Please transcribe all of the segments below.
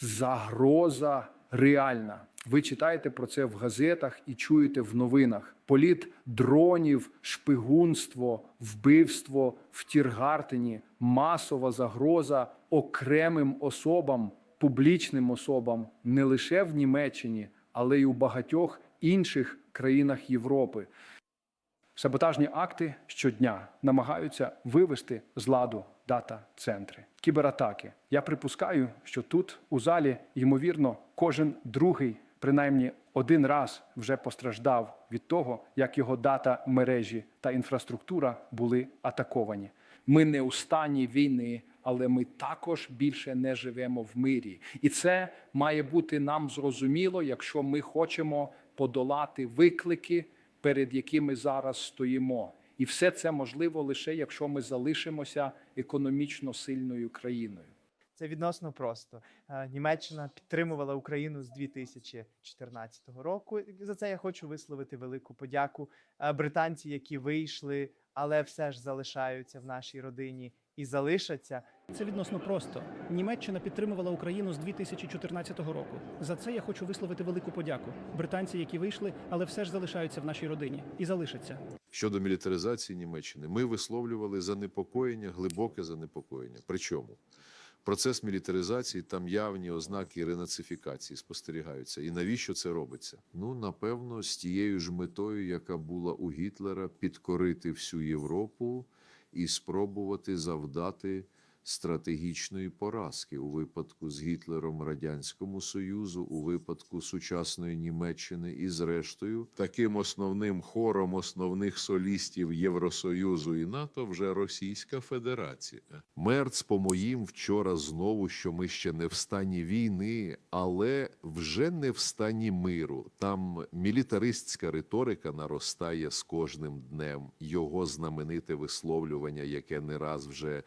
загроза реальна. Ви читаєте про це в газетах і чуєте в новинах. Політ дронів, шпигунство, вбивство в Тіргартені, масова загроза окремим особам, публічним особам не лише в Німеччині, але й у багатьох інших країнах Європи. Саботажні акти щодня намагаються вивести з ладу дата-центри. Кібератаки. Я припускаю, що тут у залі, ймовірно, кожен другий, принаймні один раз вже постраждав від того, як його дата мережі та інфраструктура були атаковані. Ми не у стані війни, але ми також більше не живемо в мирі. І це має бути нам зрозуміло, якщо ми хочемо подолати виклики, перед якими зараз стоїмо. І все це можливо лише якщо ми залишимося економічно сильною країною. Це відносно просто. Е, Німеччина підтримувала Україну з 2014 року. За це я хочу висловити велику подяку. Е, Британці, які вийшли, але все ж залишаються в нашій родині і залишаться. Це відносно просто. Німеччина підтримувала Україну з 2014 року. За це я хочу висловити велику подяку. Британці, які вийшли, але все ж залишаються в нашій родині і залишаться. Щодо мілітаризації Німеччини, ми висловлювали занепокоєння, глибоке занепокоєння. Причому процес мілітаризації там явні ознаки ренацифікації спостерігаються. І навіщо це робиться? Ну напевно, з тією ж метою, яка була у Гітлера, підкорити всю Європу і спробувати завдати. Стратегічної поразки у випадку з Гітлером Радянському Союзу, у випадку сучасної Німеччини і зрештою таким основним хором основних солістів Євросоюзу і НАТО вже Російська Федерація. Мерц по моїм вчора знову, що ми ще не в стані війни, але вже не в стані миру. Там мілітаристська риторика наростає з кожним днем. Його знамените висловлювання, яке не раз вже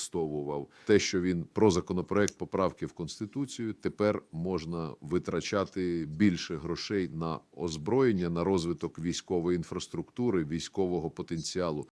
використовував те, що він про законопроект поправки в конституцію. Тепер можна витрачати більше грошей на озброєння, на розвиток військової інфраструктури, військового потенціалу.